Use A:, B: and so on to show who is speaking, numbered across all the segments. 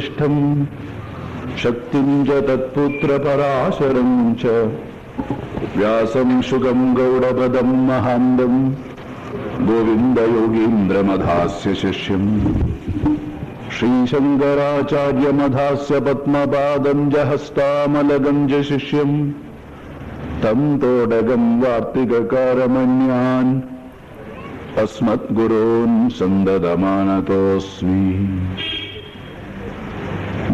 A: श्रेष्ठ शक्ति तत्पुत्र पराशरम च। व्यासम सुगम गौड़पदम महांदम गोविंद योगींद्र मधास्य शिष्य श्रीशंकराचार्य मधा से जहस्तामलगंज शिष्य तम तोडगम वार्तिककारमण्यान्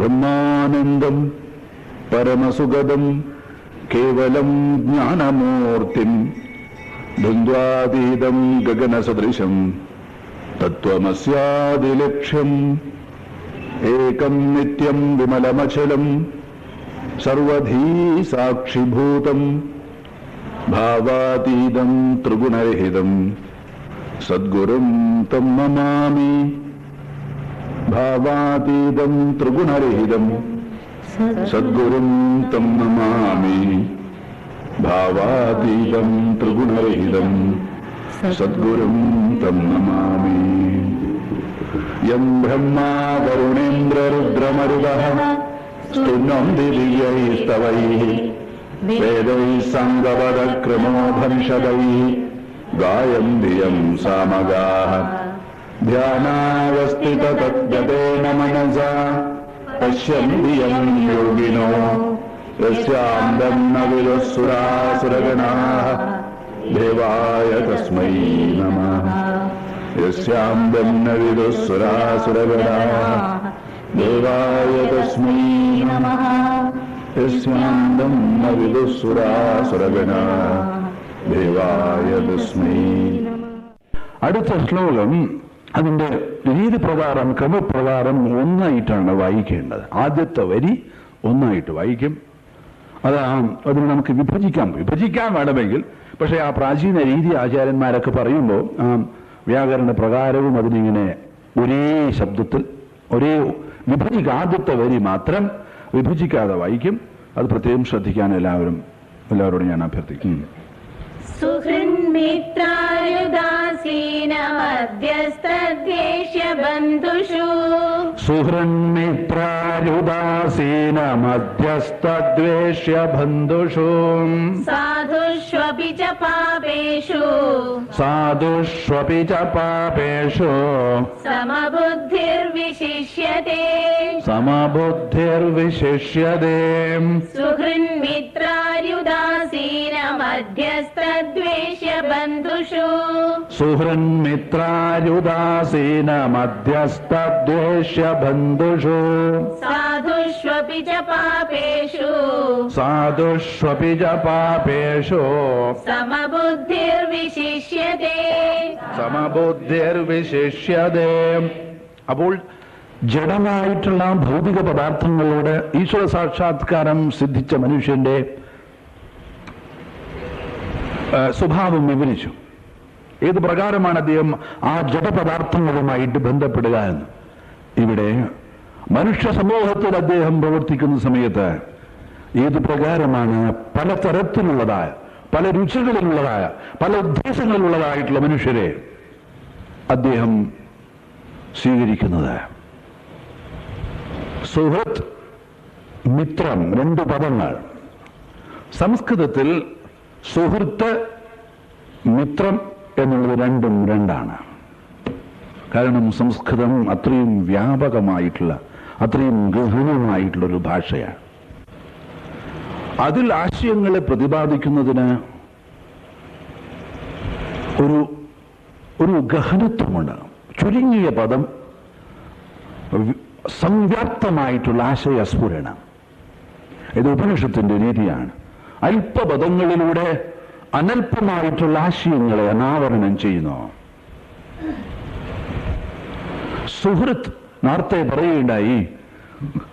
A: ब्रह्मानन्दम्, परमसुगदम्, केवलम् ज्ञानमूर्तिम् द्वन्द्वातीतम् गगनसदृशम्, तत्त्वमस्यादिलक्ष्यम्, एकम् नित्यम् विमलमचलम् सर्वधी साक्षिभूतम् भावातीदम् त्रिगुणरहितम्, सद्गुरुम् तम् ममामि। భావాతీదం త్రిగుణరహితం సద్గురుం తం నమామి. భావాతీదం త్రిగుణరహితం సద్గురుం తం నమామి. యం బ్రహ్మా వరుణేంద్రరుద్రమరుగ స్తున్నం దివ్యైస్తవై. వేదై సంగవద క్రమోపనిషదై. గాయం ధియం సామగా ध्यानावस्थिततद्गतेन मनसा पश्यन्ति यम् योगिनो यस्यान्दम् न विदुःसुरासुरगणाः देवाय तस्मै नमः यस्यान्दम् न विदुःसुरासुरगणाः देवाय तस्मै नमः यस्यान्दम् न विदुःसुरासुरगणाः देवाय तस्मै அடுத்த ஸ்லோகம் അതിന്റെ രീതി പ്രകാരം ക്രമപ്രകാരം ഒന്നായിട്ടാണ് വായിക്കേണ്ടത്. ആദ്യത്തെ വരി ഒന്നായിട്ട് വായിക്കും. അത് ആ- അതിന് നമുക്ക് വിഭജിക്കാം. വിഭജിക്കാൻ വേണമെങ്കിൽ പക്ഷേ ആ പ്രാചീന രീതി ആചാര്യന്മാരൊക്കെ പറയുമ്പോൾ ആ വ്യാകരണ പ്രകാരവും അതിനിങ്ങനെ ഒരേ ശബ്ദത്തിൽ ഒരേ വിഭജിക്കുക ആദ്യത്തെ വരി മാത്രം വിഭജിക്കാതെ വായിക്കും. അത് പ്രത്യേകം ശ്രദ്ധിക്കാൻ എല്ലാവരും എല്ലാവരോടും ഞാൻ അഭ്യർത്ഥിക്കും
B: സുഹൃന്മിത്രായുദാസീനമധ്യസ്ഥദ്വേഷ്യ
A: मध्यस्तद्वेष्य बन्धुषु सुहृन्मित्रायुदासीन
B: मध्यस्तद्वेष्य बन्धुषु साधुष्वपि
A: च पापेषु। साधुष्वपि
B: च
A: पापेषु।
B: समबुद्धिर्विशिष्यते। समबुद्धिर्विशिष्यते।
A: सुहृन्मित्रायुदासीन മധ്യസ്ഥദ്വേഷ്യ ബന്ധുഷു
B: സാധുഷ്വപി ച പാപേഷു
A: സാധുഷ്വപി ച പാപേഷു
B: സമബുദ്ധിർവിശിഷ്യത്തെ
A: സമബുദ്ധിർവിശിഷ്യതേ അപ്പോൾ ജഡമായിട്ടുള്ള ഭൗതിക പദാർത്ഥങ്ങളോട് ഈശ്വര സാക്ഷാത്കാരം സിദ്ധിച്ച മനുഷ്യന്റെ സ്വഭാവം വിവരിച്ചു. ഏത് പ്രകാരമാണ് അദ്ദേഹം ആ ജഡപദാർത്ഥങ്ങളുമായിട്ട് ബന്ധപ്പെടുക എന്ന്? ഇവിടെ മനുഷ്യ സമൂഹത്തിൽ അദ്ദേഹം പ്രവർത്തിക്കുന്ന സമയത്ത് ഏത് പ്രകാരമാണ് പലതരത്തിലുള്ളതായ പല രുചികളിലുള്ളതായ പല ഉദ്ദേശങ്ങളിലുള്ളതായിട്ടുള്ള മനുഷ്യരെ അദ്ദേഹം സ്വീകരിക്കുന്നത്? സുഹൃത്ത് മിത്രം രണ്ട് പദങ്ങൾ. സംസ്കൃതത്തിൽ സുഹൃത്ത് മിത്രം എന്നുള്ളത് രണ്ടും രണ്ടാണ്. കാരണം സംസ്കൃതം അത്രയും വ്യാപകമായിട്ടുള്ള അത്രയും ഗഹനമായിട്ടുള്ളൊരു ഭാഷയാണ്. അതിൽ ആശയങ്ങളെ പ്രതിപാദിക്കുന്നതിന് ഒരു ഒരു ഗഹനത്വമുണ്ട്. ചുരുങ്ങിയ പദം സംവ്യാപ്തമായിട്ടുള്ള ആശയസ്ഫുരണം. ഇത് ഉപനിഷത്തിന്റെ രീതിയാണ്. അല്പപദങ്ങളിലൂടെ അനൽപമായിട്ടുള്ള ആശയങ്ങളെ അനാവരണം ചെയ്യുന്നു. സുഹൃത്ത് നേരത്തെ പറയുകയുണ്ടായി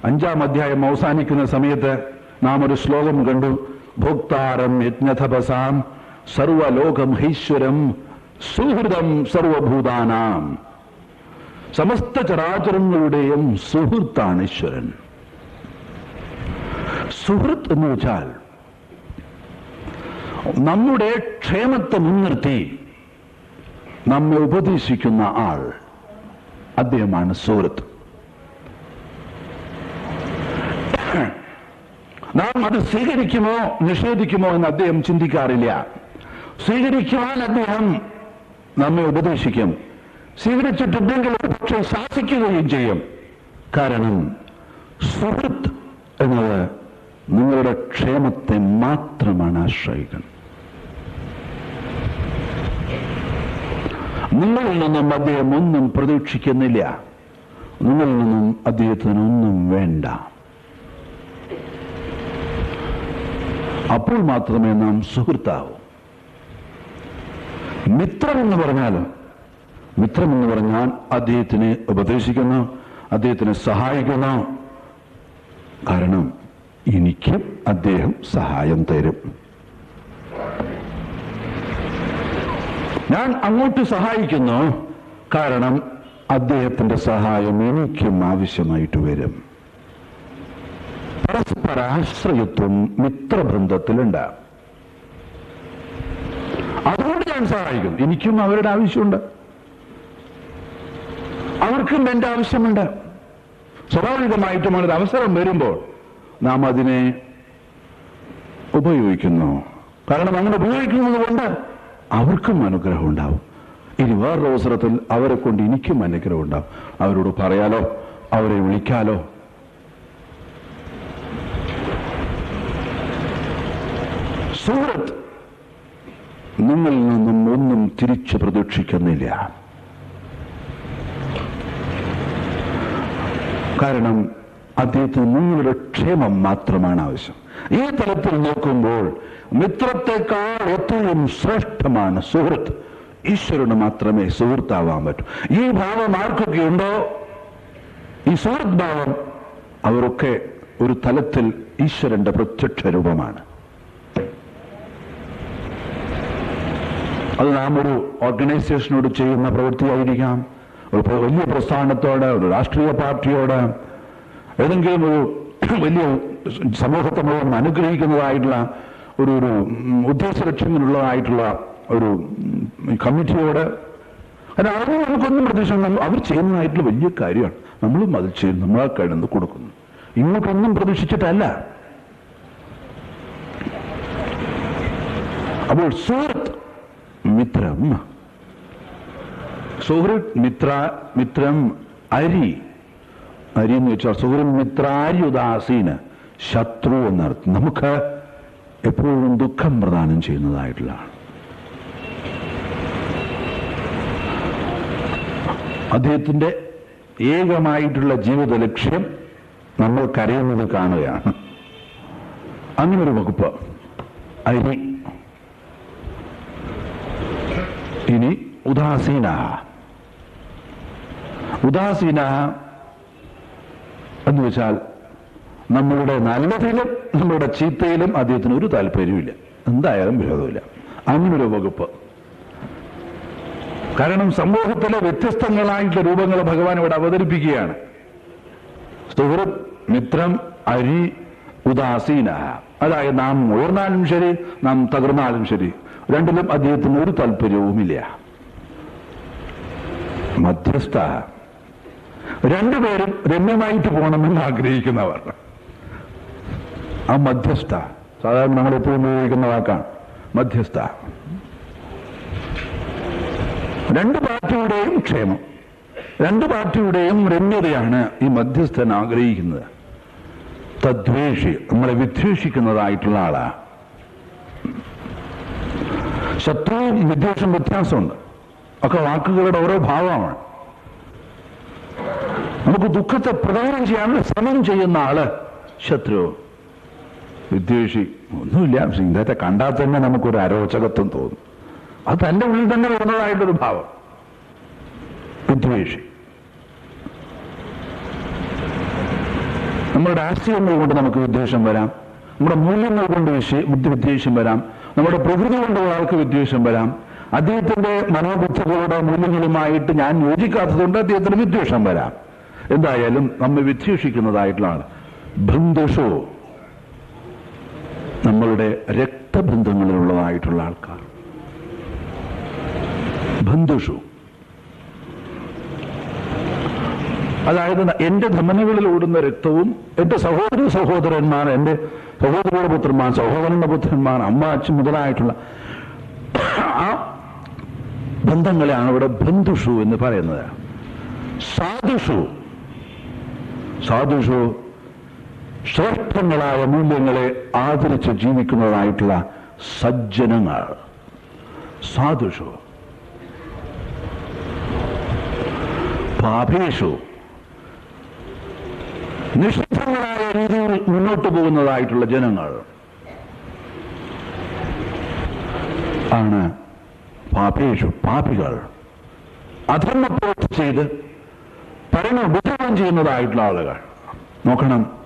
A: അഞ്ചാം അധ്യായം അവസാനിക്കുന്ന സമയത്ത് നാം ഒരു ശ്ലോകം കണ്ടു. ഭോക്താരം യജ്ഞതപസാം സർവലോകം ഹൈശ്വരം സുഹൃതം സർവഭൂതാനാം. സമസ്ത ചരാചരങ്ങളുടെയും സുഹൃത്താണ് ഈശ്വരൻ. സുഹൃത്ത് എന്ന് വെച്ചാൽ നമ്മുടെ ക്ഷേമത്തെ മുൻനിർത്തി നമ്മെ ഉപദേശിക്കുന്ന ആൾ അദ്ദേഹമാണ് സൂരത്ത് നാം അത് സ്വീകരിക്കുമോ നിഷേധിക്കുമോ എന്ന് അദ്ദേഹം ചിന്തിക്കാറില്ല. സ്വീകരിക്കുവാൻ അദ്ദേഹം നമ്മെ ഉപദേശിക്കും. സ്വീകരിച്ചിട്ടുണ്ടെങ്കിൽ പക്ഷെ ശാസിക്കുകയും ചെയ്യും. കാരണം സുഹൃത്ത് എന്നത് നിങ്ങളുടെ ക്ഷേമത്തെ മാത്രമാണ് ആശ്രയിക്കുന്നത്. നിങ്ങളിൽ നിന്നും അദ്ദേഹം ഒന്നും പ്രതീക്ഷിക്കുന്നില്ല. നിങ്ങളിൽ നിന്നും അദ്ദേഹത്തിന് ഒന്നും വേണ്ട. അപ്പോൾ മാത്രമേ നാം സുഹൃത്താവൂ. മിത്രം എന്ന് പറഞ്ഞാൽ മിത്രം എന്ന് പറഞ്ഞാൽ അദ്ദേഹത്തിനെ ഉപദേശിക്കുന്നു അദ്ദേഹത്തിനെ സഹായിക്കുന്നു. കാരണം എനിക്കും അദ്ദേഹം സഹായം തരും. ഞാൻ അങ്ങോട്ട് സഹായിക്കുന്നു. കാരണം അദ്ദേഹത്തിന്റെ സഹായം എനിക്കും ആവശ്യമായിട്ട് വരും. പരസ്പരാശ്രയത്വം മിത്രബന്ധത്തിലുണ്ട്. അതുകൊണ്ട് ഞാൻ സഹായിക്കും. എനിക്കും അവരുടെ ആവശ്യമുണ്ട്. അവർക്കും എന്റെ ആവശ്യമുണ്ട്. സ്വാഭാവികമായിട്ടും ഒരു അവസരം വരുമ്പോൾ നാം അതിനെ ഉപയോഗിക്കുന്നു. കാരണം അങ്ങനെ ഉപയോഗിക്കുന്നത് കൊണ്ട് അവർക്കും അനുഗ്രഹം ഉണ്ടാവും. ഇനി വേറൊരു അവസരത്തിൽ അവരെ കൊണ്ട് എനിക്കും അനുഗ്രഹം ഉണ്ടാവും. അവരോട് പറയാലോ അവരെ വിളിക്കാലോ. സൂറത്ത് നിങ്ങളിൽ നിന്നും ഒന്നും തിരിച്ചു പ്രതീക്ഷിക്കുന്നില്ല. കാരണം അദ്ദേഹത്തിന് നിങ്ങളുടെ ക്ഷേമം മാത്രമാണ് ആവശ്യം. ഈ തലത്തിൽ നോക്കുമ്പോൾ മിത്രത്തെക്കാൾ ഏറ്റവും ശ്രേഷ്ഠമാണ് സുഹൃത്ത്. ഈശ്വരന് മാത്രമേ സുഹൃത്താവാൻ പറ്റൂ. ഈ ഭാവം ആർക്കൊക്കെ ഉണ്ടോ? ഈ സുഹൃത് ഭാവം അവരൊക്കെ ഒരു തലത്തിൽ ഈശ്വരന്റെ പ്രത്യക്ഷ രൂപമാണ്. അത് നാം ഒരു ഓർഗനൈസേഷനോട് ചെയ്യുന്ന പ്രവൃത്തിയായിരിക്കാം. ഒരു വലിയ പ്രസ്ഥാനത്തോട് ഒരു രാഷ്ട്രീയ പാർട്ടിയോട് ഏതെങ്കിലും ഒരു വലിയ സമൂഹത്തെ മുഴുവൻ അനുഗ്രഹിക്കുന്നതായിട്ടുള്ള ഒരു ഒരു ഉദ്ദേശ ലക്ഷ്യങ്ങളുള്ളതായിട്ടുള്ള ഒരു കമ്മിറ്റിയോട് അതിന് അവർ നമുക്കൊന്നും പ്രതീക്ഷ അവർ ചെയ്യുന്നതായിട്ടുള്ള വലിയ കാര്യമാണ്. നമ്മളും അത് ചെയ്യും. നമ്മളാ കിടന്ന് കൊടുക്കുന്നു. ഇങ്ങോട്ടൊന്നും പ്രതീക്ഷിച്ചിട്ടല്ല. അപ്പോൾ സുഹൃത്ത് മിത്രം. സുഹൃത്ത് മിത്ര മിത്രം അരി. അരി എന്ന് വെച്ചാൽ സുഹൃത്ത് മിത്രാരി ഉദാസീന്. ശത്രു എന്നർത്ഥം. നമുക്ക് എപ്പോഴും ദുഃഖം പ്രദാനം ചെയ്യുന്നതായിട്ടുള്ള അദ്ദേഹത്തിന്റെ ഏകമായിട്ടുള്ള ജീവിത ലക്ഷ്യം നമ്മൾ കരയുന്നത് കാണുകയാണ്. അങ്ങനൊരു വകുപ്പ്. അരി ഇനി ഉദാസീന. ഉദാസീന എന്ന് വെച്ചാൽ നമ്മളുടെ നല്ലതിലും നമ്മളുടെ ചീത്തയിലും അദ്ദേഹത്തിന് ഒരു താല്പര്യമില്ല എന്തായാലും വിരോധമില്ല. അങ്ങനൊരു വകുപ്പ്. കാരണം സമൂഹത്തിലെ വ്യത്യസ്തങ്ങളായിട്ടുള്ള രൂപങ്ങൾ ഭഗവാൻ ഇവിടെ അവതരിപ്പിക്കുകയാണ്. സുഹൃത് മിത്രം അരി ഉദാസീന അതായത് നാം ഉയർന്നാലും ശരി നാം തകർന്നാലും ശരി. രണ്ടിലും അദ്ദേഹത്തിന് ഒരു താല്പര്യവുമില്ല. മധ്യസ്ഥ. രണ്ടുപേരും രമ്യമായിട്ട് പോകണമെന്ന് ആഗ്രഹിക്കുന്നവർ. ആ മധ്യസ്ഥ. സാധാരണ നമ്മൾ എപ്പോഴും ഉപയോഗിക്കുന്ന വാക്കാണ്. മധ്യസ്ഥ. രണ്ട് പാർട്ടിയുടെയും ക്ഷേമം. രണ്ട് പാർട്ടിയുടെയും രമ്യതയാണ് ഈ മധ്യസ്ഥൻ ആഗ്രഹിക്കുന്നത്. തദ്വേഷി നമ്മളെ വിദ്വേഷിക്കുന്നതായിട്ടുള്ള ആളാ. ശത്രുവും വിദ്വേഷം വ്യത്യാസമുണ്ട്. ഒക്കെ വാക്കുകളുടെ ഓരോ ഭാവമാണ്. നമുക്ക് ദുഃഖത്തെ പ്രദാനം ചെയ്യാൻ ശ്രമം ചെയ്യുന്ന ആൾ ശത്രു. വിദ്വേഷി ഒന്നുമില്ല പക്ഷെ കണ്ടാൽ തന്നെ നമുക്കൊരു അരോചകത്വം തോന്നും. അത് തന്റെ ഉള്ളിൽ തന്നെ വരുന്നതായിട്ടൊരു ഭാവം. വിദ്വേഷി. നമ്മുടെ രാഷ്ട്രീയങ്ങൾ കൊണ്ട് നമുക്ക് വിദ്വേഷം വരാം. നമ്മുടെ മൂല്യങ്ങൾ കൊണ്ട് വിദ്വേഷം വരാം. നമ്മുടെ പ്രകൃതി കൊണ്ട് ഒരാൾക്ക് വിദ്വേഷം വരാം. അദ്ദേഹത്തിന്റെ മനോബുദ്ധികളുടെ മൂല്യങ്ങളുമായിട്ട് ഞാൻ യോജിക്കാത്തതുകൊണ്ട് അദ്ദേഹത്തിന് വിദ്വേഷം വരാം. എന്തായാലും നമ്മെ വിദ്വേഷിക്കുന്നതായിട്ടുള്ളതാണ്. ബന്ധുഷോ. നമ്മളുടെ രക്തബന്ധങ്ങളിലുള്ളതായിട്ടുള്ള ആൾക്കാർ. ബന്ധുഷു. അതായത് എന്റെ ധമനികളിൽ ഓടുന്ന രക്തവും എന്റെ സഹോദര സഹോദരന്മാർ എന്റെ സഹോദരയുടെ പുത്രന്മാർ സഹോദരന്റെ പുത്രന്മാർ അമ്മ അച്ഛൻ മുതലായിട്ടുള്ള ആ ബന്ധങ്ങളെയാണ് ഇവിടെ ബന്ധുഷു എന്ന് പറയുന്നത്. സാധുഷു. സാധുഷു ശ്രേഷ്ഠങ്ങളായ മൂല്യങ്ങളെ ആദരിച്ച് ജീവിക്കുന്നതായിട്ടുള്ള സജ്ജനങ്ങൾ. സാധുഷു. പാപേഷു. നിഷ്ഠങ്ങളായ രീതിയിൽ മുന്നോട്ട് പോകുന്നതായിട്ടുള്ള ജനങ്ങൾ. ആണ് പാപേഷു പാപികൾ. അധർമ്മ പ്രവൃത്തി ചെയ്ത് പരമ ഉപദ്രവം ചെയ്യുന്നതായിട്ടുള്ള ആളുകൾ. നോക്കണം.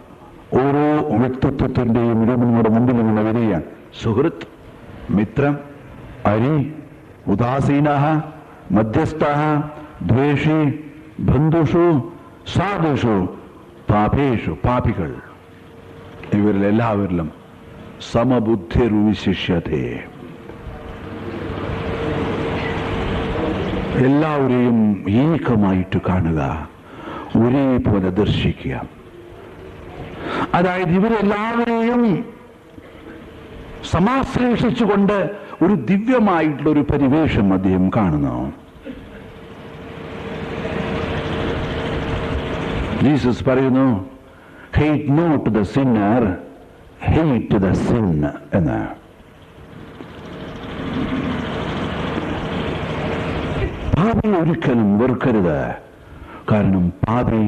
A: ഓരോ വ്യക്തിത്വത്തിന്റെയും ഇടം നിങ്ങളുടെ മുമ്പിൽ ഇങ്ങനെ വരികയാണ് സുഹൃത്ത് മിത്രം അരി ഉദാസീന മധ്യസ്ഥ ദ്വേഷി ബന്ധുഷു സാധുഷു പാപേഷു പാപികൾ. ഇവരിൽ എല്ലാവരിലും സമബുദ്ധിരുവിശിഷ്യതേ എല്ലാവരെയും ഏകമായിട്ട് കാണുക ഒരേപോലെ ദർശിക്കുക. അതായത് ഇവരെല്ലാവരെയും സമാശ്ലേഷിച്ചുകൊണ്ട് ഒരു ദിവ്യമായിട്ടുള്ള ഒരു പരിവേഷം അദ്ദേഹം കാണുന്നു. ജീസസ് പറയുന്നു hate not the sinner hate the sin എന്ന്. പാപി ഒരിക്കലും വെറുക്കരുത്. കാരണം പാപി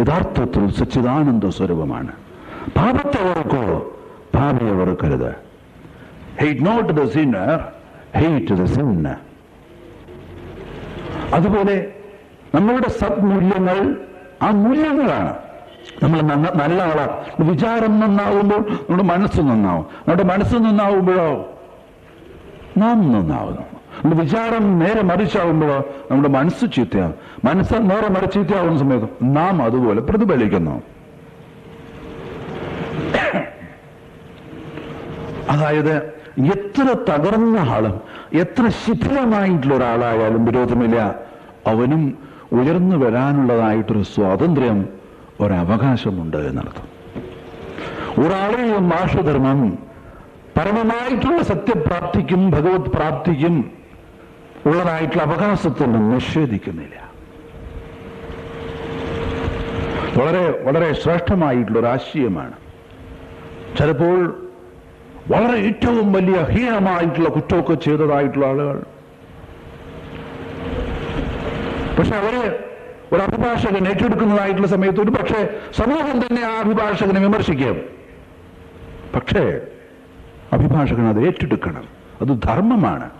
A: യഥാർത്ഥത്തിൽ സച്ചിദാനന്ദ സ്വരൂപമാണ്. പാപത്തെ ഓർക്കോ. പാപയെ ഓർക്കരുത്. Hate not the sinner hate the sin അതുപോലെ നമ്മളുടെ സത്മൂല്യങ്ങൾ ആ മൂല്യങ്ങളാണ്. നമ്മൾ നല്ല ആളാണ് വിചാരം നന്നാവുമ്പോൾ നമ്മുടെ മനസ്സ് നന്നാവും. നമ്മുടെ മനസ്സ് നന്നാവുമ്പോഴോ? നാം നന്നാവുന്നു. നമ്മുടെ വിചാരം നേരെ മറിച്ചാവുമ്പോഴോ? നമ്മുടെ മനസ്സ് ചീത്തയാവും. മനസ്സ് നേരെ മറിച്ച് സമയത്ത് നാം അതുപോലെ പ്രതിഫലിക്കുന്നു. അതായത് എത്ര തകർന്ന ആളും എത്ര ശിഥിലമായിട്ടുള്ള ഒരാളായാലും വിരോധമില്ല. അവനും ഉയർന്നു വരാനുള്ളതായിട്ടൊരു സ്വാതന്ത്ര്യം ഒരവകാശമുണ്ട് എന്നർത്ഥം. ഒരാളെയും മാഷധർമ്മം പരമമായിട്ടുള്ള സത്യപ്രാപ്തിക്കും ഭഗവത് പ്രാപ്തിക്കും ഉള്ളതായിട്ടുള്ള അവകാശത്തൊന്നും നിഷേധിക്കുന്നില്ല. വളരെ വളരെ ശ്രേഷ്ഠമായിട്ടുള്ള ഒരു ആശയമാണ് ചിലപ്പോൾ വളരെ ഏറ്റവും വലിയ ഹീനമായിട്ടുള്ള കുറ്റമൊക്കെ ചെയ്തതായിട്ടുള്ള ആളുകൾ. പക്ഷെ അവർ ഒരു അഭിഭാഷകൻ ഏറ്റെടുക്കുന്നതായിട്ടുള്ള സമയത്ത് ഒരു പക്ഷേ സമൂഹം തന്നെ ആ അഭിഭാഷകനെ വിമർശിക്കാം. പക്ഷേ അഭിഭാഷകൻ അത് ഏറ്റെടുക്കണം. അത് ധർമ്മമാണ്.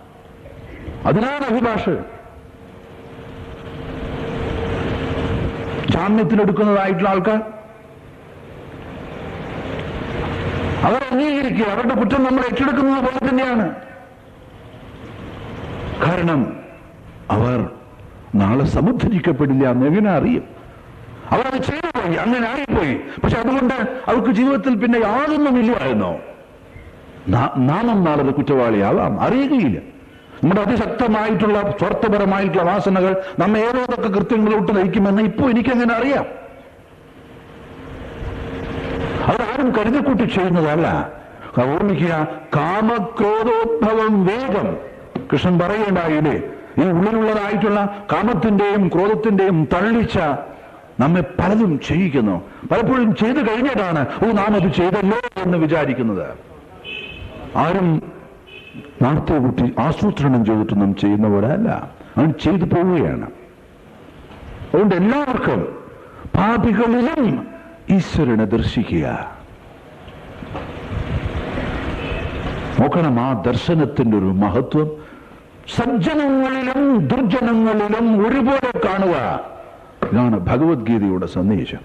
A: അതിനാണ് അഭിഭാഷകൻ. ജാമ്യത്തിലെടുക്കുന്നതായിട്ടുള്ള ആൾക്കാർ. അവർ അംഗീകരിക്കുക അവരുടെ കുറ്റം നമ്മൾ ഏറ്റെടുക്കുന്നത് പോലെ തന്നെയാണ്. കാരണം അവർ നാളെ സമുദ്ധരിക്കപ്പെടില്ല എന്ന് എങ്ങനെ അറിയും? അവരത് ചെയ്തു പോയി അങ്ങനെ ആയിപ്പോയി. പക്ഷെ അതുകൊണ്ട് അവർക്ക് ജീവിതത്തിൽ പിന്നെ യാതൊന്നും ഇല്ലായിരുന്നോ നാമം നാളെ ഒരു കുറ്റവാളിയാവാം അറിയുകയില്ല. നമ്മുടെ അതിശക്തമായിട്ടുള്ള സ്വാർത്ഥപരമായിട്ടുള്ള വാസനകൾ നമ്മെ ഏതോതൊക്കെ കൃത്യങ്ങളിലോട്ട് നയിക്കുമെന്ന് ഇപ്പോൾ എനിക്കങ്ങനെ അറിയാം? അതാരും കരുതിക്കൂട്ടി ചെയ്യുന്നതല്ല. ഓർമ്മിക്കുക കാമക്രോധോദ്ഭവം വേഗം. കൃഷ്ണൻ പറയേണ്ടായില്ലേ ഈ ഉള്ളിലുള്ളതായിട്ടുള്ള കാമത്തിന്റെയും ക്രോധത്തിന്റെയും തള്ളിച്ച നമ്മെ പലതും ചെയ്യിക്കുന്നു പലപ്പോഴും ചെയ്തു കഴിഞ്ഞിട്ടാണ് ഓ നാം അത് ചെയ്തല്ലോ എന്ന് വിചാരിക്കുന്നത്. ആരും നാളത്തെ കുട്ടി ആസൂത്രണം ചെയ്തിട്ടൊന്നും ചെയ്യുന്ന പോലെ അല്ല. അവൻ ചെയ്തു പോവുകയാണ്. അതുകൊണ്ട് എല്ലാവർക്കും പാപികളിലും ഈശ്വരനെ ദർശിക്കുക. നോക്കണം ആ ദർശനത്തിന്റെ ഒരു മഹത്വം. സജ്ജനങ്ങളിലും ദുർജനങ്ങളിലും ഒരുപോലെ കാണുക. ഇതാണ് ഭഗവത്ഗീതയുടെ സന്ദേശം.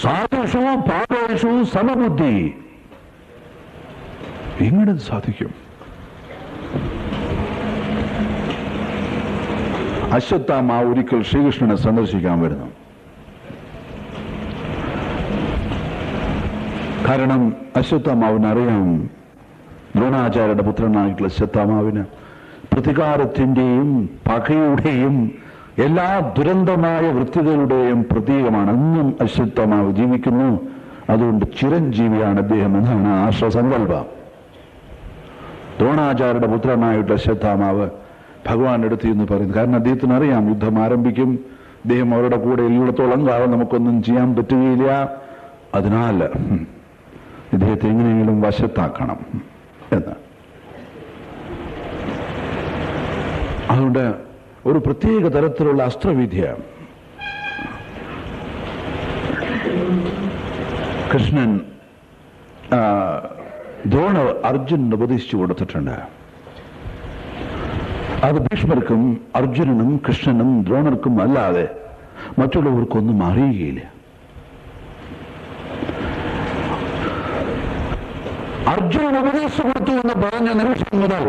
A: സാധുഷു പാപേഷു സമബുദ്ധി. എങ്ങനെ സാധിക്കും? അശ്വത്ഥാമ ഒരിക്കൽ ശ്രീകൃഷ്ണനെ സന്ദർശിക്കാൻ വരുന്നു. കാരണം അശ്വത്ഥാമാവിന് അറിയാം ദ്രോണാചാര്യയുടെ പുത്രനായിട്ടുള്ള അശ്വത്ഥാമാവിന് പ്രതികാരത്തിന്റെയും പകയുടെയും എല്ലാ ദുരന്തമായ വൃത്തികളുടെയും പ്രതീകമാണ്. എന്നും അശ്വത്ഥമാവ് ജീവിക്കുന്നു. അതുകൊണ്ട് ചിരഞ്ജീവിയാണ് അദ്ദേഹം എന്നാണ് ആശ്വസങ്കല്പം ദ്രോണാചാര്യയുടെ പുത്രനായിട്ട് അശ്വത്ഥാമാവ് ഭഗവാൻ എടുത്തു എന്ന് പറയുന്നു കാരണം അദ്ദേഹത്തിന് അറിയാം യുദ്ധം ആരംഭിക്കും. അദ്ദേഹം അവരുടെ കൂടെ എല്ലായിടത്തോളം കാലം നമുക്കൊന്നും ചെയ്യാൻ പറ്റുകയില്ല. അതിനാൽ ഉം, ഇദ്ദേഹത്തെ എങ്ങനെയെങ്കിലും വശത്താക്കണം എന്ന്. അതുകൊണ്ട് ഒരു പ്രത്യേക തരത്തിലുള്ള അസ്ത്രവിദ്യ. കൃഷ്ണൻ ദ്രോണ അർജുനന് ഉപദേശിച്ചു കൊടുത്തിട്ടുണ്ട്. അത് ഭീഷ്മർക്കും അർജുനനും കൃഷ്ണനും ദ്രോണർക്കും അല്ലാതെ മറ്റുള്ളവർക്കൊന്നും അറിയുകയില്ല. അർജുനൻ ഉപദേശം കൊടുത്തു എന്ന് പറഞ്ഞ നിമിഷം മുതൽ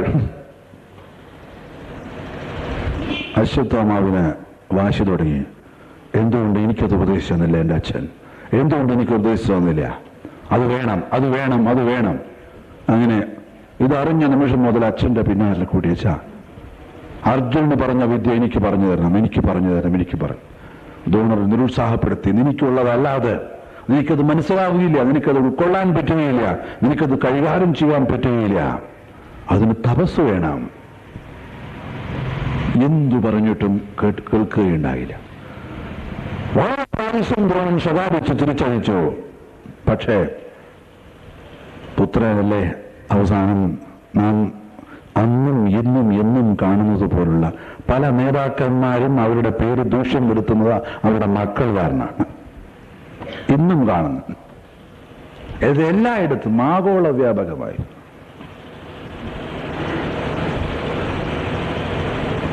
A: അശ്വത്ഥാമാവിന് വാശി തുടങ്ങി. എന്തുകൊണ്ട് എനിക്കത് ഉപദേശിച്ചു തന്നില്ല എന്റെ അച്ഛൻ? എന്തുകൊണ്ട് എനിക്ക് ഉപദേശിച്ചു തന്നില്ല? അത് വേണം അത് വേണം അത് വേണം. അങ്ങനെ ഇതറിഞ്ഞ നിമിഷം മുതൽ അച്ഛന്റെ പിന്നാലെ കൂടിയച്ച അർജുനന് പറഞ്ഞ വിദ്യ എനിക്ക് പറഞ്ഞു തരണം എനിക്ക് പറഞ്ഞു തരണം എനിക്ക് പറഞ്ഞു. ദോണർ നിരുത്സാഹപ്പെടുത്തി നിനക്കുള്ളതല്ലാതെ നിനക്കത് മനസ്സിലാവുകയില്ല നിനക്കത് ഉൾക്കൊള്ളാൻ പറ്റുകയില്ല നിനക്കത് കൈകാര്യം ചെയ്യാൻ പറ്റുകയില്ല. അതിന് തപസ് വേണം. എന്തു പറഞ്ഞിട്ടും കേൾക്കുകയുണ്ടായില്ല. വളരെ പ്രാവശ്യം ദ്രോണൻ ശതാപിച്ച് തിരിച്ചയച്ചു. പക്ഷേ പുത്രനല്ലേ അവസാനം നാം അന്നും ഇന്നും എന്നും കാണുന്നത് പോലുള്ള പല നേതാക്കന്മാരും അവരുടെ പേര് ദൂഷ്യം വരുത്തുന്നത് അവരുടെ മക്കൾ കാരണമാണ്. ഇന്നും കാണുന്നു. ഇത് എല്ലായിടത്തും ആഗോള വ്യാപകമായി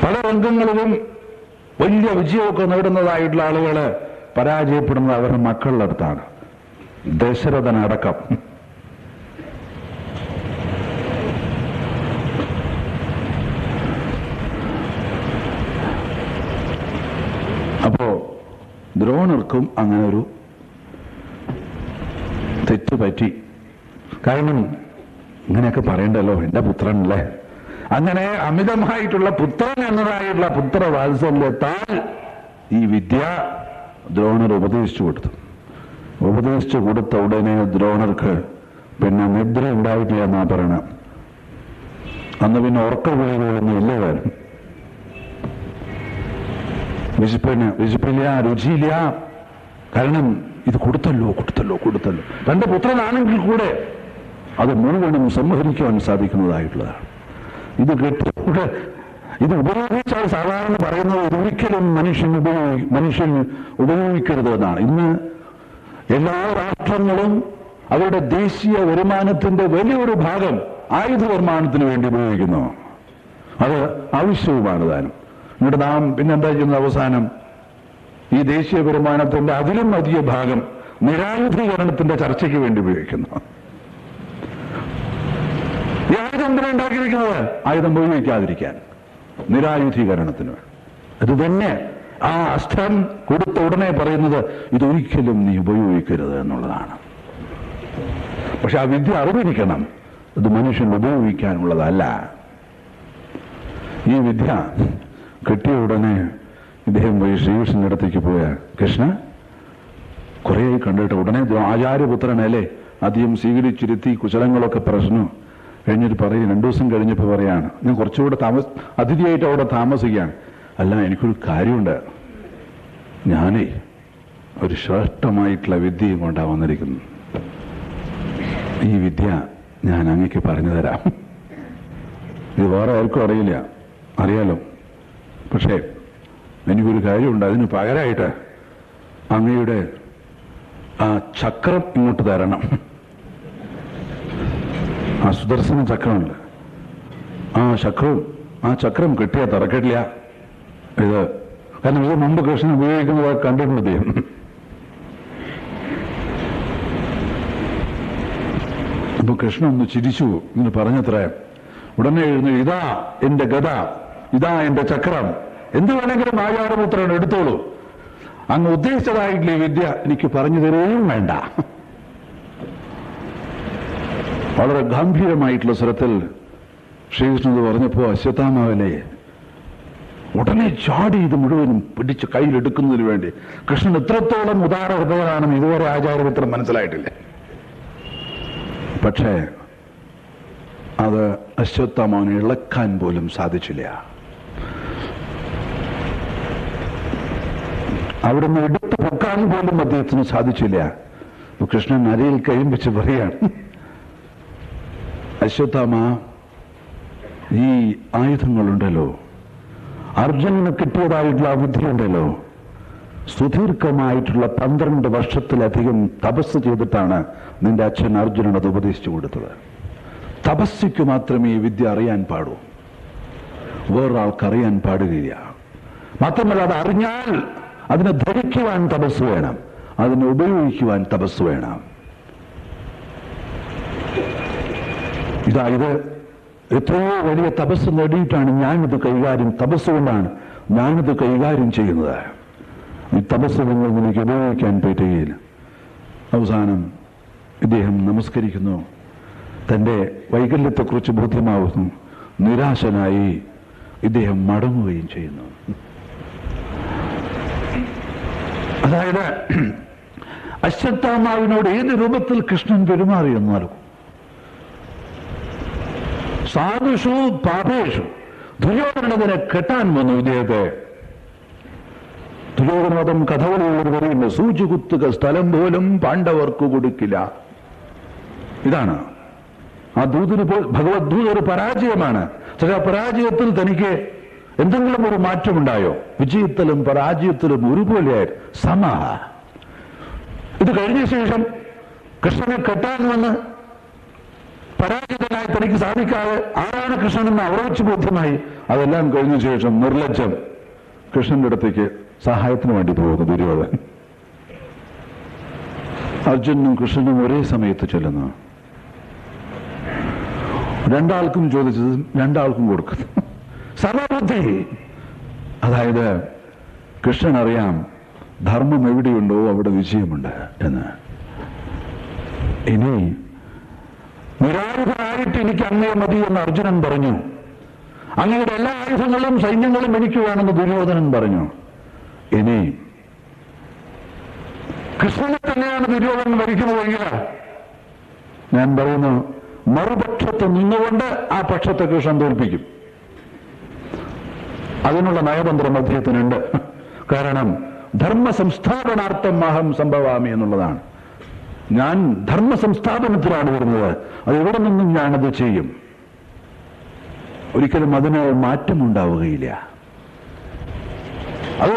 A: പല രംഗങ്ങളിലും വലിയ വിജയമൊക്കെ നേടുന്നതായിട്ടുള്ള ആളുകൾ പരാജയപ്പെടുന്നത് അവരുടെ മക്കളുടെ അടുത്താണ്. ദശരഥനടക്കം അപ്പോ ദ്രോണർക്കും അങ്ങനെ ഒരു തെറ്റ് പറ്റി കാരണം ഇങ്ങനെയൊക്കെ പറയണ്ടല്ലോ എന്റെ പുത്രനല്ലേ? അങ്ങനെ അമിതമായിട്ടുള്ള പുത്രൻ എന്നതായിട്ടുള്ള പുത്രവാത്സല്യത്താൽ ഈ വിദ്യ ദ്രോണർ ഉപദേശിച്ചു കൊടുത്തു. ഉപദേശിച്ചു കൊടുത്ത ഉടനെ ദ്രോണർക്ക് പിന്നെ നിദ്ര ഉണ്ടായിട്ടില്ല എന്നാ പറയണം. അന്ന് പിന്നെ ഉറക്ക വീഴുകളൊന്നും ഇല്ല താനും വിശപ്പിന് വിശപ്പില്ല രുചിയില്ല. കാരണം ഇത് കൊടുത്തല്ലോ കൊടുത്തല്ലോ കൊടുത്തല്ലോ. തന്റെ പുത്രനാണെങ്കിൽ കൂടെ അത് മുഴുവനും സംഹരിക്കുവാൻ സാധിക്കുന്നതായിട്ടുള്ളതാണ്. ഇത് കെട്ടിക്കൂടെ ഇത് ഉപയോഗിച്ചാൽ സാധാരണ പറയുന്നത് ഇതൊരിക്കലും മനുഷ്യൻ ഉപയോഗി മനുഷ്യൻ ഉപയോഗിക്കരുത് എന്നാണ്. ഇന്ന് എല്ലാ രാഷ്ട്രങ്ങളും അവരുടെ ദേശീയ വരുമാനത്തിന്റെ വലിയൊരു ഭാഗം ആയുധ നിർമ്മാണത്തിന് വേണ്ടി ഉപയോഗിക്കുന്നു. അത് ആവശ്യവുമാണ് താനും. എന്നിട്ട് നാം പിന്നെന്താ ചെയ്യുന്നത് അവസാനം? ഈ ദേശീയ വരുമാനത്തിന്റെ അതിലും അധിക ഭാഗം നിരായുധീകരണത്തിന്റെ ചർച്ചയ്ക്ക് വേണ്ടി ഉപയോഗിക്കുന്നു. ഈ ആയുധം എന്തിനാ ഉണ്ടാക്കിയിരിക്കുന്നത്? ആയുധം ഉപയോഗിക്കാതിരിക്കാൻ. നിരായുധീകരണത്തിന് അത് തന്നെ ആ അസ്ത്രം കൊടുത്ത ഉടനെ പറയുന്നത് ഇതൊരിക്കലും നീ ഉപയോഗിക്കരുത് എന്നുള്ളതാണ്. പക്ഷെ ആ വിദ്യ അറിവിരിക്കണം ഇത് മനുഷ്യൻ ഉപയോഗിക്കാനുള്ളതല്ല. ഈ വിദ്യ കിട്ടിയ ഉടനെ ഇദ്ദേഹം പോയി ശ്രീകൃഷ്ണന്റെ അടുത്തേക്ക് പോയ കൃഷ്ണ കുറേ കണ്ടിട്ട് ഉടനെ ആചാര്യപുത്രനല്ലേ അധികം സ്വീകരിച്ചിരുത്തി കുശലങ്ങളൊക്കെ പ്രശ്നം കഴിഞ്ഞിട്ട് പറയും രണ്ടു ദിവസം കഴിഞ്ഞപ്പോൾ പറയാണ്. ഞാൻ കുറച്ചുകൂടെ താമസ അതിഥിയായിട്ട് അവിടെ താമസിക്കുകയാണ്. അല്ല എനിക്കൊരു കാര്യമുണ്ട്. ഞാനേ ഒരു ശ്രേഷ്ഠമായിട്ടുള്ള വിദ്യയും കൊണ്ടാണ് വന്നിരിക്കുന്നു. ഈ വിദ്യ ഞാൻ അങ്ങക്ക് പറഞ്ഞു തരാം. ഇത് വേറെ ആർക്കും അറിയില്ല. അറിയാലോ? പക്ഷേ എനിക്കൊരു കാര്യമുണ്ട്. അതിന് പകരമായിട്ട് അങ്ങയുടെ ആ ചക്രം ഇങ്ങോട്ട് തരണം. ആ സുദർശന ചക്രമുണ്ട്. ആ ചക്രവും ആ ചക്രം കിട്ടിയാൽ തുറക്കില്ല ഇത് കാരണം ഇത് മുമ്പ് കൃഷ്ണൻ ഉപയോഗിക്കുന്നത് കണ്ടിട്ടുണ്ട് അദ്ദേഹം അപ്പൊ കൃഷ്ണൻ ഒന്ന് ചിരിച്ചു എന്ന് പറഞ്ഞത്രേ ഉടനെ എഴുന്നു ഇതാ എന്റെ ഗത ഇതാ എന്റെ ചക്രം. എന്ത് വേണമെങ്കിലും ആചാരപുത്രൻ എടുത്തോളൂ. അങ്ങ് ഉദ്ദേശിച്ചതായിട്ടുള്ള വിദ്യ എനിക്ക് പറഞ്ഞു തരുകയും വേണ്ട. വളരെ ഗംഭീരമായിട്ടുള്ള സ്വരത്തിൽ ശ്രീകൃഷ്ണത് പറഞ്ഞപ്പോൾ പറഞ്ഞപ്പോ അശ്വത്ഥാമാവനെ ഉടനെ ചാടി ഇത് മുഴുവനും പിടിച്ച് കയ്യിലെടുക്കുന്നതിന് വേണ്ടി കൃഷ്ണൻ എത്രത്തോളം ഉദാര ഹൃദയനാണെന്ന് ഇതുവരെ ആചാരപുത്രം മനസ്സിലായിട്ടില്ല. പക്ഷേ അത് അശ്വത്ഥാമാവനെ ഇളക്കാൻ പോലും സാധിച്ചില്ല. അവിടുന്ന് എടുത്തു പൊക്കാൻ പോലും അദ്ദേഹത്തിന് സാധിച്ചില്ല. കൃഷ്ണൻ അരയിൽ കൈയും വെച്ച് പറയാണ് അശ്വത്ഥാമ ഈ ആയുധങ്ങളുണ്ടല്ലോ. അർജുനന് കിട്ടിയതായിട്ടുള്ള ആ ബുദ്ധിയുണ്ടല്ലോ സുദീർഘമായിട്ടുള്ള പന്ത്രണ്ട് വർഷത്തിലധികം തപസ് ചെയ്തിട്ടാണ് നിന്റെ അച്ഛൻ അർജുനൻ അത് ഉപദേശിച്ചു കൊടുത്തത്. തപസ്സിക്ക് മാത്രമേ ഈ വിദ്യ അറിയാൻ പാടൂ. വേറൊരാൾക്ക് അറിയാൻ പാടുകയില്ല. മാത്രമല്ല അത് അറിഞ്ഞാൽ അതിനെ ധരിക്കുവാൻ തപസ് വേണം. അതിനെ ഉപയോഗിക്കുവാൻ തപസ് വേണം. ഇതാ ഇത് എത്രയോ വലിയ തപസ് നേടിയിട്ടാണ് ഞാനിത് കൈകാര്യം തപസ് കൊണ്ടാണ് ഞാനിത് കൈകാര്യം ചെയ്യുന്നത്. ഈ തപസ് നിങ്ങൾ എനിക്ക് ഉപയോഗിക്കാൻ പറ്റുകയില്ല. അവസാനം ഇദ്ദേഹം നമസ്കരിക്കുന്നു. തന്റെ വൈകല്യത്തെക്കുറിച്ച് ബോധ്യമാവുന്നു. നിരാശനായി ഇദ്ദേഹം മടങ്ങുകയും ചെയ്യുന്നു. അതായത് അശ്വത്ഥാമാവിനോട് ഏത് രൂപത്തിൽ കൃഷ്ണൻ പെരുമാറിയെന്നാലും. സാധുഷു പാപേഷു ദുര്യോധനതിനെ കെട്ടാൻ വന്നു ഇദ്ദേഹത്തെ. ദുര്യോധനവധം കഥകളിലൂടെ പറയുന്നു സൂചി കുത്തുക സ്ഥലം പോലും പാണ്ഡവർക്ക് കൊടുക്കില്ല. ഇതാണ്. ആ ദൂതിന് ഭഗവത് ദൂത് പരാജയമാണ്. പക്ഷെ ആ പരാജയത്തിൽ തനിക്ക് എന്തെങ്കിലും ഒരു മാറ്റമുണ്ടായോ? വിജയത്തിലും പരാജയത്തിലും ഒരുപോലെയായിരുന്നു സമ. ഇത് കഴിഞ്ഞ ശേഷം കൃഷ്ണനെ കെട്ടാനുമെന്ന് പരാജിതനായി തനിക്ക് സാധിക്കാതെ ആരാണ് കൃഷ്ണനെന്ന് അവിടെ വെച്ച് ബോധ്യമായി. അതെല്ലാം കഴിഞ്ഞ ശേഷം നിർലജ്ജം കൃഷ്ണന്റെ അടുത്തേക്ക് സഹായത്തിന് വേണ്ടി പോകുന്നു ദുര്യോധൻ. അർജുനും കൃഷ്ണനും ഒരേ സമയത്ത് ചെല്ലുന്നു. രണ്ടാൾക്കും ചോദിച്ചത് രണ്ടാൾക്കും കൊടുക്കുന്നു. സർവബുദ്ധി. അതായത് കൃഷ്ണൻ അറിയാം ധർമ്മം എവിടെയുണ്ടോ അവിടെ വിജയമുണ്ട് എന്ന്. ഇനി നിരായുധനായിട്ട് എനിക്ക് അങ്ങേ മതി എന്ന് അർജുനൻ പറഞ്ഞു. അങ്ങയുടെ എല്ലാ ആയുധങ്ങളും സൈന്യങ്ങളും എനിക്ക് വേണമെന്ന് ദുര്യോധനൻ പറഞ്ഞു. ഇനി കൃഷ്ണനെ തന്നെയാണ് ദുര്യോധനൻ ഭരിക്കുന്നതെങ്കിൽ ഞാൻ പറയുന്നു മറുപക്ഷത്ത് നിന്നുകൊണ്ട് ആ പക്ഷത്തെ കൃഷ്ണൻ തോൽപ്പിക്കും. അതിനുള്ള നയതന്ത്രം അദ്ദേഹത്തിനുണ്ട് കാരണം ധർമ്മ സംസ്ഥാപനാർത്ഥം അഹം സംഭവാമി എന്നുള്ളതാണ്. ഞാൻ ധർമ്മ സംസ്ഥാപനത്തിലാണ് വരുന്നത്. അത് എവിടെ നിന്നും ഞാനത് ചെയ്യും? ഒരിക്കലും അതിന് മാറ്റമുണ്ടാവുകയില്ല. അത്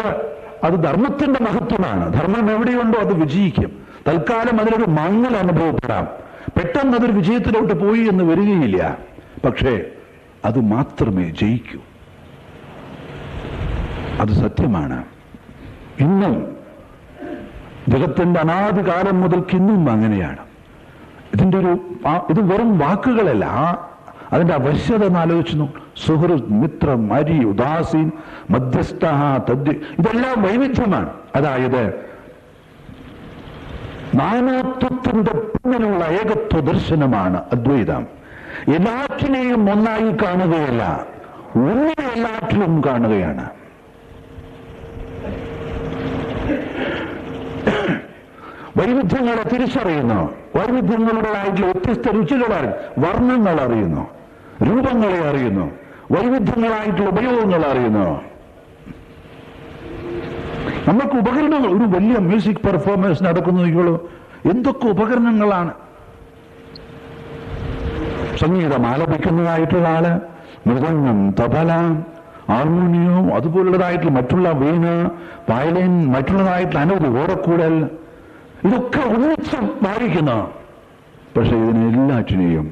A: അത് ധർമ്മത്തിന്റെ മഹത്വമാണ്. ധർമ്മം എവിടെയുണ്ടോ അത് വിജയിക്കും. തൽക്കാലം അതിനൊരു മങ്ങൽ അനുഭവപ്പെടാം. പെട്ടെന്ന് അതൊരു വിജയത്തിലോട്ട് പോയി എന്ന് വരികയില്ല. പക്ഷേ അത് മാത്രമേ ജയിക്കൂ. അത് സത്യമാണ്. ഇന്നും ജഗത്തിന്റെ അനാദികാലം മുതൽക്ക് ഇന്നും അങ്ങനെയാണ്. ഇതിന്റെ ഒരു ഇത് വെറും വാക്കുകളല്ല. ആ അതിന്റെ അവശ്യത എന്ന് സുഹൃത് മിത്രം അരി ഉദാസീൻ മധ്യസ്ഥ തദ്യ ഇതെല്ലാം വൈവിധ്യമാണ്. അതായത് നാനാത്വത്തിന്റെ പിന്നിലുള്ള ഏകത്വ ദർശനമാണ് അദ്വൈതം. എല്ലാറ്റിനെയും ഒന്നായി കാണുകയല്ല ഒന്നിനെ എല്ലാറ്റിലും കാണുകയാണ്. വൈവിധ്യങ്ങളെ തിരിച്ചറിയുന്നു. വൈവിധ്യങ്ങളുടേതായിട്ടുള്ള വ്യത്യസ്ത രുചികൾ അറിയും വർണങ്ങൾ അറിയുന്നു. രൂപങ്ങളെ അറിയുന്നു. വൈവിധ്യങ്ങളായിട്ടുള്ള ഉപയോഗങ്ങൾ അറിയുന്നു. നമുക്ക് ഉപകരണങ്ങൾ ഒരു വലിയ മ്യൂസിക് പെർഫോമൻസ് നടക്കുന്നു നടക്കുന്നതെങ്കിലോ എന്തൊക്കെ ഉപകരണങ്ങളാണ്? സംഗീതം ആലപിക്കുന്നതായിട്ടുള്ള ആൾ മൃദംഗം തബല ഹാർമോണിയം അതുപോലുള്ളതായിട്ടുള്ള മറ്റുള്ള വീണ് വയലിൻ മറ്റുള്ളതായിട്ടുള്ള അനവധി ഓടക്കൂടൽ ഇതൊക്കെ ഒന്നിച്ച് വായിക്കുന്നു പക്ഷെ ഇതിനെല്ലാറ്റിനെയും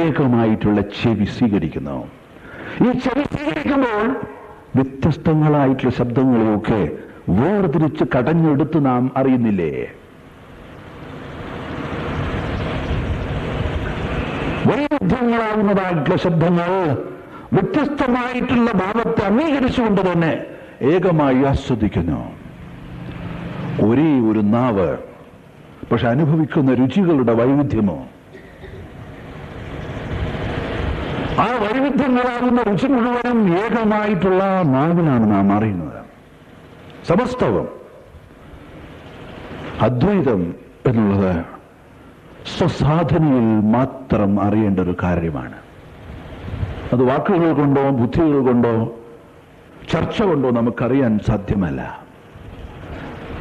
A: ഏകമായിട്ടുള്ള ചെവി സ്വീകരിക്കുന്നു. ഈ ചെവി സ്വീകരിക്കുമ്പോൾ വ്യത്യസ്തങ്ങളായിട്ടുള്ള ശബ്ദങ്ങളെയൊക്കെ വേർതിരിച്ച് കടഞ്ഞെടുത്ത് നാം അറിയുന്നില്ലേ? വൈരുദ്ധ്യങ്ങളാകുന്നതായിട്ടുള്ള ശബ്ദങ്ങൾ വ്യത്യസ്തമായിട്ടുള്ള ഭാവത്തെ അംഗീകരിച്ചുകൊണ്ട് തന്നെ ഏകമായി ആസ്വദിക്കുന്നു. ഒരേ ഒരു നാവ് പക്ഷെ അനുഭവിക്കുന്ന രുചികളുടെ വൈവിധ്യമോ? ആ വൈവിധ്യങ്ങളാകുന്ന രുചി മുഴുവനും ഏകമായിട്ടുള്ള നാവിലാണ് നാം അറിയുന്നത്. സമസ്തവും അദ്വൈതം എന്നുള്ളത് സ്വസാധനയിൽ മാത്രം അറിയേണ്ട ഒരു കാര്യമാണ്. അത് വാക്കുകൾ കൊണ്ടോ ബുദ്ധികൾ കൊണ്ടോ ചർച്ച കൊണ്ടോ നമുക്കറിയാൻ സാധ്യമല്ല.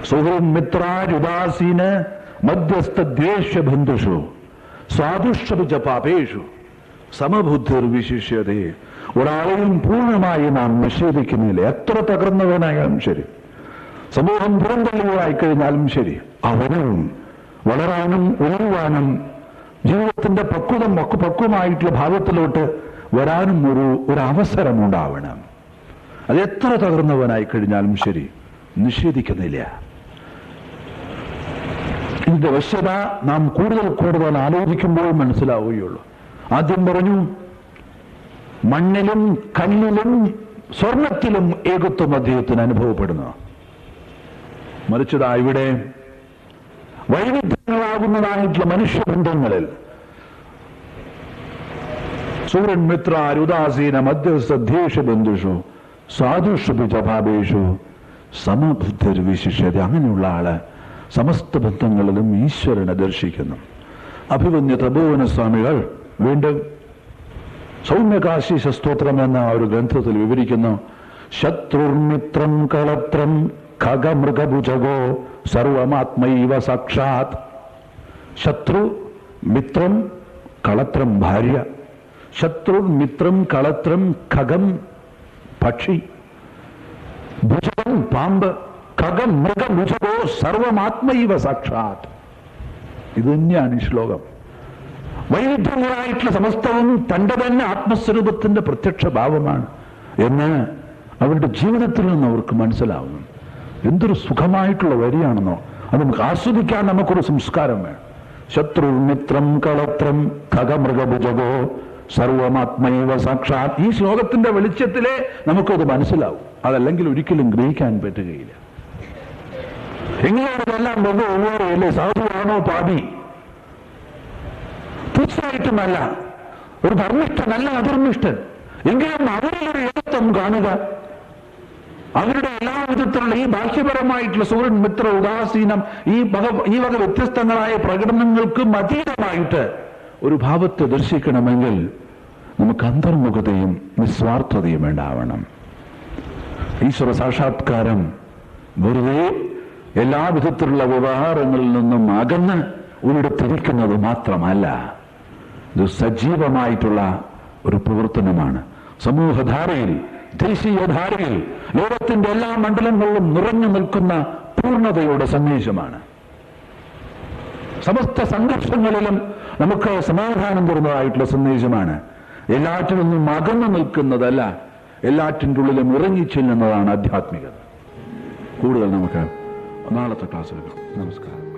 A: സുഹൃൻ മിത്രാരുദാസീന് മധ്യസ്ഥ ദ്വേഷ്യ ബന്ധുഷു സ്വാദുഷ്ടപിച്ച പാപേഷു സമബുദ്ധിർ വിശിഷ്യത ഒരാളെയും പൂർണമായി നാം നിഷേധിക്കുന്നില്ല. എത്ര തകർന്നവനായാലും ശരി. സമൂഹം പുറന്തള്ളികളായി കഴിഞ്ഞാലും ശരി. അവനും വളരാനും ഉയരുവാനും ജീവിതത്തിന്റെ പക്വതം പക്വ പക്വമായിട്ടുള്ള ഭാവത്തിലോട്ട് വരാനും ഒരു ഒരു അവസരം ഉണ്ടാവണം അത് എത്ര തകർന്നവനായി കഴിഞ്ഞാലും ശരി. നിഷേധിക്കുന്നില്ല. ഇതിന്റെ വശ്യത നാം കൂടുതൽ കൂടുതൽ ആലോചിക്കുമ്പോൾ മനസ്സിലാവുകയുള്ളൂ. ആദ്യം പറഞ്ഞു മണ്ണിലും കല്ലിലും സ്വർണത്തിലും ഏകത്വം അദ്ദേഹത്തിന് അനുഭവപ്പെടുന്നു. മറിച്ചതാ ഇവിടെ വൈവിധ്യങ്ങളാകുന്നതായിട്ടുള്ള മനുഷ്യബന്ധങ്ങളിൽ സൂര്യൻ മിത്ര ഉദാസീന മധ്യസ്ഥ ധ്യേഷ ബന്ധുഷു സാധുഷുഭിജഭാവേഷു സമബുദ്ധർ വിശിഷ്യത അങ്ങനെയുള്ള ആൾ സമസ്ത ബന്ധങ്ങളിലും ഈശ്വരനെ ദർശിക്കുന്നു. അഭിമന്യ തപോവന സ്വാമികൾ വീണ്ടും സൗമ്യകാശി സ്തോത്രം എന്ന ഒരു ഗ്രന്ഥത്തിൽ വിവരിക്കുന്നു. ശത്രുർമിത്രം കളത്രം ഖഗമൃഗഭുജകോ സർവമാത്മൈവ സാക്ഷാത്. ശത്രു മിത്രം കളത്രം ഭാര്യ. ശത്രു മിത്രം കളത്രം ഖഗം പക്ഷി. ഭുജകം പാമ്പ്. ഖഗം മൃഗഭുജകോ സർവമാത്മൈവ സാക്ഷാത്. ഇത് തന്നെയാണ് ഈ ശ്ലോകം. വൈവിധ്യങ്ങളായിട്ടുള്ള സമസ്തവും തന്റെ തന്നെ ആത്മസ്വരൂപത്തിന്റെ പ്രത്യക്ഷ ഭാവമാണ് എന്ന് അവരുടെ ജീവിതത്തിൽ നിന്ന് അവർക്ക് മനസ്സിലാവുന്നു. എന്തൊരു സുഖമായിട്ടുള്ള വരിയാണെന്നോ അത് നമുക്ക് ആസ്വദിക്കാൻ നമുക്കൊരു സംസ്കാരം വേണം. ശത്രു മിത്രം കളത്രം ഖഗമൃഗഭുജകോ സർവമാത്മൈവ സാക്ഷാത്. ഈ ശ്ലോകത്തിന്റെ വെളിച്ചത്തിലെ നമുക്കത് മനസ്സിലാവും. അതല്ലെങ്കിൽ ഒരിക്കലും ഗ്രഹിക്കാൻ പറ്റുകയില്ല. ഇതെല്ലാം ബന്ധു ഉള്ളവരെയല്ലേ സാധുവാണോ പാപി? തീർച്ചയായിട്ടുമല്ല ഒരു ധർമ്മിഷ്ഠനല്ല അധർമ്മിഷ്ഠൻ. എങ്കിലും അവരിലൊരു ഏകത്വം കാണുക. അവരുടെ എല്ലാ വിധത്തിലുള്ള ഈ ബാഹ്യപരമായിട്ടുള്ള സൂര്യൻ മിത്ര ഉദാസീനം ഈ വക ഈ വക വ്യത്യസ്തങ്ങളായ പ്രകടനങ്ങൾക്കും അതീതമായിട്ട് ഒരു ഭാവത്തെ ദർശിക്കണമെങ്കിൽ നമുക്ക് അന്തർമുഖതയും നിസ്വാർത്ഥതയും ഉണ്ടാവണം. ഈശ്വര സാക്ഷാത്കാരം വെറുതെ എല്ലാ ഉപഹാരങ്ങളിൽ നിന്നും അകന്ന് ഉയർത്തിരിക്കുന്നത് മാത്രമല്ല ഇത് സജീവമായിട്ടുള്ള ഒരു പ്രവർത്തനമാണ്. സമൂഹധാരയിൽ ദേശീയധാരയിൽ ലോകത്തിന്റെ എല്ലാ മണ്ഡലങ്ങളിലും നിറഞ്ഞു നിൽക്കുന്ന പൂർണതയുടെ സന്ദേശമാണ്. സമസ്ത സംഘർഷങ്ങളിലും നമുക്ക് സമാധാനം തരുന്നതായിട്ടുള്ള സന്ദേശമാണ്. എല്ലാറ്റിൽ നിന്നും അകന്നു നിൽക്കുന്നതല്ല എല്ലാറ്റിന്റെ ഉള്ളിലും ഇറങ്ങിച്ചെല്ലുന്നതാണ് ആധ്യാത്മികത. കൂടുതൽ നമുക്ക് नाला तक क्लास नमस्कार